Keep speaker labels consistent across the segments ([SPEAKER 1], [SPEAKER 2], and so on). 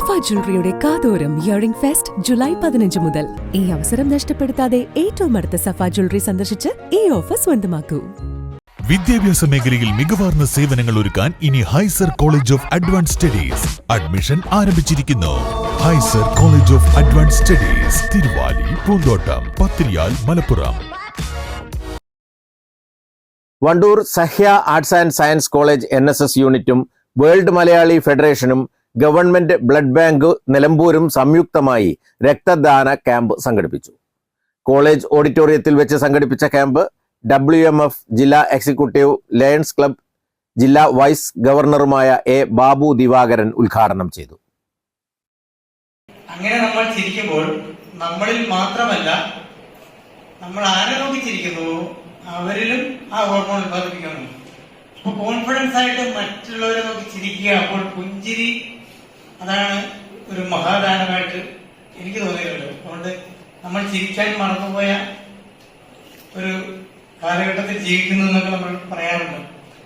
[SPEAKER 1] സഫ ജ്വല്ലറിയുടെ കാതോരം earring fest July പതിനഞ്ച് മുതൽ. ഈ അവസരം നഷ്ടപ്പെടുത്താതെ ഏറ്റവും അടുത്ത സഫ ജ്വല്ലറി സന്ദർശിച്ച് ഈ ഓഫർ സ്വന്തമാക്കൂ.
[SPEAKER 2] വിദ്യാഭ്യാസ മേഖലയിൽ മികവാർന്ന സേവനങ്ങൾ ഒരുക്കാൻ ഇനി Hyser college of advance studies admission ആരംഭിച്ചിരിക്കുന്നു. Hyser college of advance studies Thiruvali Poonthottam Pathiriyal Malappuram.
[SPEAKER 3] Wandoor Sahya arts and science college N S S യൂണിറ്റും വേൾഡ് മലയാളി ഫെഡറേഷനും ഗവൺമെന്റ് ബ്ലഡ് ബാങ്ക് നിലമ്പൂരും സംയുക്തമായി രക്തദാന ക്യാമ്പ് സംഘടിപ്പിച്ചു. കോളേജ് ഓഡിറ്റോറിയത്തിൽ വെച്ച് സംഘടിപ്പിച്ച ക്യാമ്പ് ഡബ്ല്യു എം എഫ് ജില്ലാ എക്സിക്യൂട്ടീവ് ലയൺസ് ക്ലബ് ജില്ലാ വൈസ് ഗവർണറുമായ എ ബാബു ദിവാകരൻ ഉദ്ഘാടനം ചെയ്തു.
[SPEAKER 4] അങ്ങനെ നമ്മൾ ചിരിക്കുമ്പോൾ നമ്മളിൽ മാത്രമല്ല നമ്മൾ ആരെ അവരിലും ആ ഹോർമോൺ ഉത്പാദിപ്പിക്കുന്നു അപ്പൊ കോൺഫിഡൻസ് ആയിട്ട് മറ്റുള്ളവരെ നോക്കി ചിരിക്കുക അപ്പോൾ പുഞ്ചിരി അതാണ് ഒരു മഹാദാനമായിട്ട് എനിക്ക് തോന്നിയിട്ടുള്ളത്. അതുകൊണ്ട് നമ്മൾ ചിരിക്കാൻ മറന്നുപോയ ഒരു കാലഘട്ടത്തിൽ ജീവിക്കുന്നു എന്നൊക്കെ നമ്മൾ പറയാറുണ്ട്.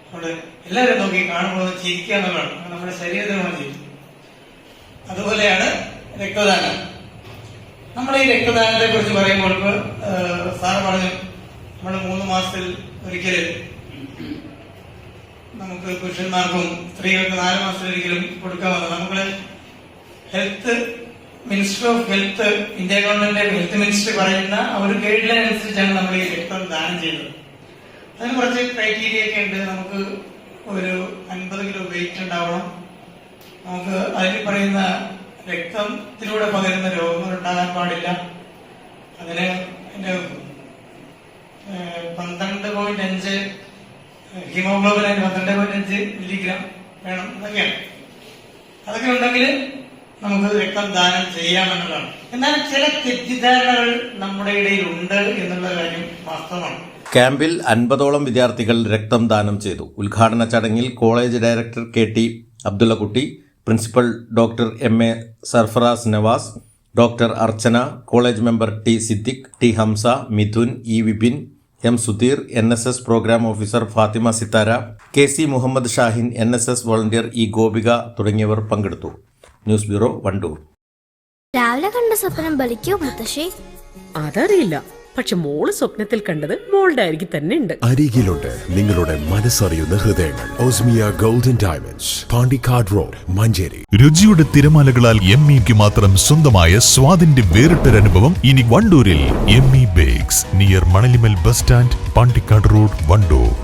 [SPEAKER 4] അതുകൊണ്ട് എല്ലാവരും നോക്കി കാണുമ്പോൾ ചിരിക്കുക എന്നുള്ളതാണ്. നമ്മുടെ ശരീരത്തിനാണ് ജീവിക്കും അതുപോലെയാണ് രക്തദാനം. നമ്മൾ ഈ രക്തദാനത്തെ കുറിച്ച് പറയുമ്പോൾ ഇപ്പൊ സാറ് പറഞ്ഞു നമ്മൾ മൂന്ന് മാസത്തിൽ ഒരിക്കൽ നമുക്ക് പുരുഷന്മാർക്കും സ്ത്രീകൾക്ക് നാല് മാസത്തിൽ ഒരിക്കലും കൊടുക്കാമെന്ന് നമ്മൾ health minister of health India government health minister പറയുന്ന ആ ഒരു ഗൈഡ് ലൈൻ അനുസരിച്ചാണ് നമ്മൾ ഈ രക്തം ദാനം ചെയ്യുന്നത്. അതിന് കുറച്ച് ക്രൈറ്റീരിയ ഒക്കെ ഉണ്ട്. നമുക്ക് ഒരു അൻപത് കിലോ വെയിറ്റ് ഉണ്ടാവണം. നമുക്ക് അതിൽ പറയുന്ന രക്തത്തിലൂടെ പകരുന്ന രോഗങ്ങൾ ഉണ്ടാകാൻ പാടില്ല. അതിന് എന്റെ പന്ത്രണ്ട് പോയിന്റ് അഞ്ച് ഹീമോഗ്ലോബിൻ പന്ത്രണ്ട് പോയിന്റ് അഞ്ച് മില്ലിഗ്രാം വേണം എന്നൊക്കെയാണ്. അതൊക്കെ ഉണ്ടെങ്കിൽ നമുക്ക് രക്തം ദാനം ചെയ്യാമെന്നുള്ളതാണ്. എന്നാൽ ചില തെറ്റിദ്ധാരണകൾ നമ്മുടെ ഇടയിൽ ഉണ്ട് എന്നുള്ള കാര്യം വാസ്തവമാണ്.
[SPEAKER 5] ക്യാമ്പിൽ അൻപതോളം വിദ്യാർത്ഥികൾ രക്തം ദാനം ചെയ്തു. ഉദ്ഘാടന ചടങ്ങിൽ college director K T Abdullakutty principal doctor M A Sarfaraz Nawaz doctor Archana college member T Siddique T Hamsa Mithun E Vipin M Sudheer N S S programme officer Fathima Sithara K C Muhammad Shahin N S S volunteer E Gopika തുടങ്ങിയവർ പങ്കെടുത്തു. News bureau Wandoor.
[SPEAKER 6] രാവിലെ കണ്ട സ്വപ്നം ബലിക്കോ മുത്തശ്ശി?
[SPEAKER 7] അതറിയില്ല. പക്ഷെ മോൾ സ്വപ്നത്തിൽ കണ്ടത് മോളുടെ അരികിൽ തന്നെ ഉണ്ട്.
[SPEAKER 8] അരികിലുണ്ട് നിങ്ങളുടെ മനസ്സറിയുന്ന ഹൃദയങ്ങൾ. Osmia golden diamonds Pandikkad road Manjeri.
[SPEAKER 2] രുചിയുടെ തിരമാലകളാൽ എം ഇക്ക് മാത്രം സ്വന്തമായ സ്വാദിന്റെ വേറിട്ടൊരനുഭവം ഇനി വണ്ടൂരിൽ M E bakes near Manalimal bus stand Pandikkad road Wandoor.